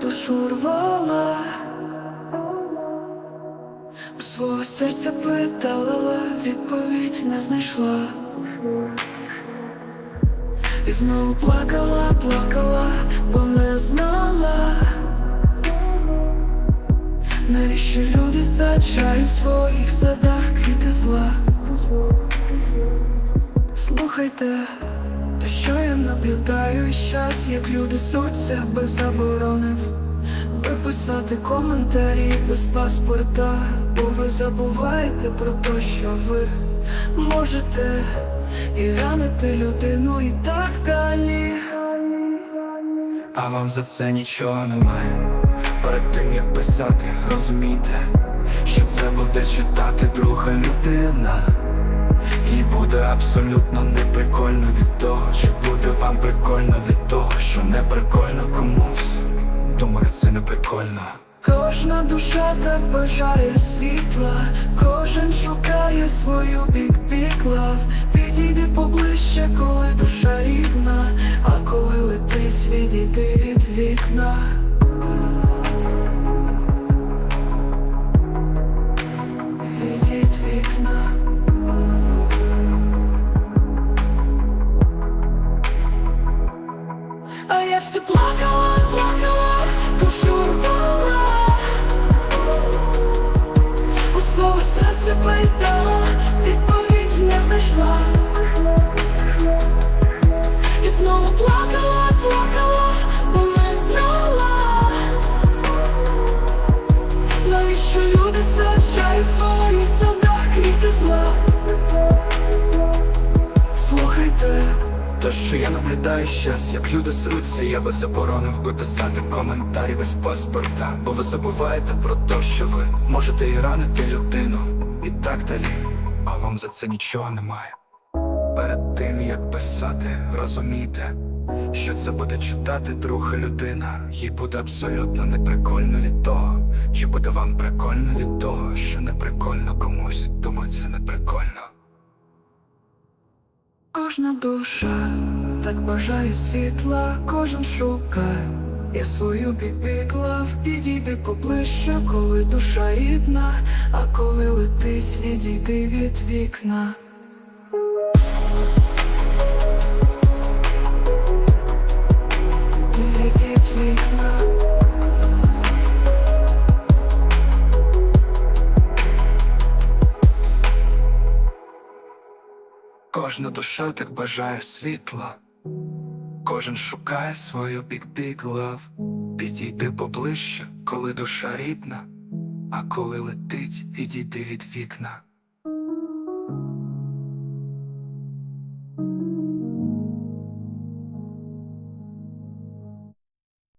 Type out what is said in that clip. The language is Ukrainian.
душу рвала, у свого серця питала, відповідь не знайшла. І знову плакала, плакала, бо не знала, навіщо люди саджають в своїх садах квіти зла. Слухайте, то що я наблюдаю щас, як люди сруться без заборонив Виписати коментарі без паспорта, бо ви забуваєте про те, що ви можете і ранити людину і так далі. А вам за це нічого немає. Перед тим як писати, розумійте, що це буде читати друга людина. Буде абсолютно неприкольно від того, чи буде вам прикольно від того, що не прикольно комусь. Думаю, це не прикольно. Кожна душа так бажає світла, кожен шукає свою бік-бік лав Підійди поближче, коли душа рідна, а коли летить, відійди від вікна. Квіти Слухайте. Те, що я наблюдаю щас, як люди сруться, я би заборонив би писати коментарі без паспорта, бо ви забуваєте про те, що ви можете і ранити людину, і так далі, а вам за це нічого немає. Перед тим як писати, розумійте, що це буде читати друга людина, їй буде абсолютно неприкольно від того, чи буде вам прикольно від того, що не прикольно комусь, думаю, це не прикольно. Кожна душа так бажає світла, кожен шукає я свою бібіклав, підійди поближче, коли душа рідна, а коли летить, відійди від вікна. Кожна душа так бажає світла, кожен шукає свою бік-бік лав. Підійди поближче, коли душа рідна, а коли летить, відійди від вікна.